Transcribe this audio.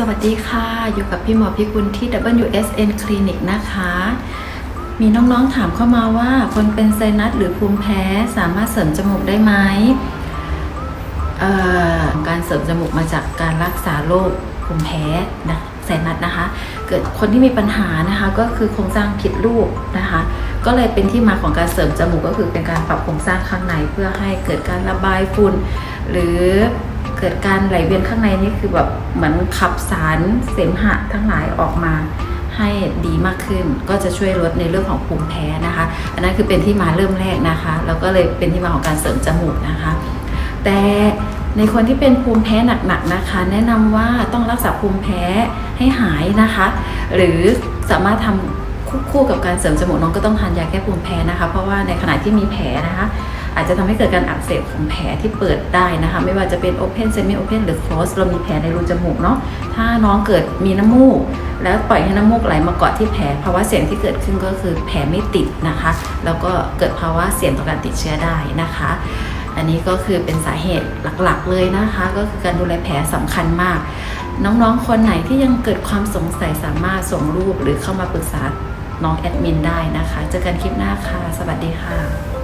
สวัสดีค่ะ อยู่กับพี่หมอพิกุลที่ WSN Clinic นะคะ มีน้องๆถามเข้ามาว่า คนเป็นไซนัสหรือภูมิแพ้สามารถเสริมจมูกได้ไหมการเสริมจมูกมาจากการรักษาโรคภูมิแพ้นะไซนัสนะคะ เกิดคนที่มีปัญหานะคะก็คือโครงสร้างผิดรูปนะคะ ก็เลยเป็นที่มาของการเสริมจมูกก็คือเป็นการปรับโครงสร้างข้างในเพื่อให้เกิดการระบายฝุ่นหรือ เกิดการไหลเวียนข้างในนี่คือแบบเหมือนขับสารเสมหะทั้งหลายออกมาให้ดีมากขึ้น ก็จะช่วยลดในเรื่องของภูมิแพ้นะคะ อันนั้นคือเป็นที่มาเริ่มแรกนะคะ แล้วก็เลยเป็นที่มาของการเสริมจมูกนะคะ แต่ในคนที่เป็นภูมิแพ้หนักๆนะคะ แนะนำว่าต้องรักษาภูมิแพ้ให้หายนะคะ หรือสามารถทำคู่กับการเสริมจมูกน้องก็ต้องทานยาแก้ภูมิแพ้นะคะ เพราะว่าในขณะที่มีแผลนะคะ จะทำให้เกิดการอักเสบของแผลที่เปิดได้นะคะ ไม่ว่าจะเป็น Open Semi Open หรือ Close เรามีแผลในรูจมูกเนาะถ้าน้องเกิดมีน้ำมูก แล้วปล่อยให้น้ำมูกไหลมาเกาะที่แผลภาวะเสี่ยงที่เกิดขึ้นก็คือแผลไม่ติดนะคะ แล้วก็เกิดภาวะเสี่ยงต่อการติดเชื้อได้นะคะ อันนี้ก็คือเป็นสาเหตุหลักๆ เลยนะคะ ก็คือการดูแลแผลสำคัญมาก น้องๆคนไหนที่ยังเกิดความสงสัยสามารถส่งรูปหรือเข้ามาปรึกษาน้องแอดมินได้นะคะ เจอกันคลิปหน้าค่ะ สวัสดีค่ะ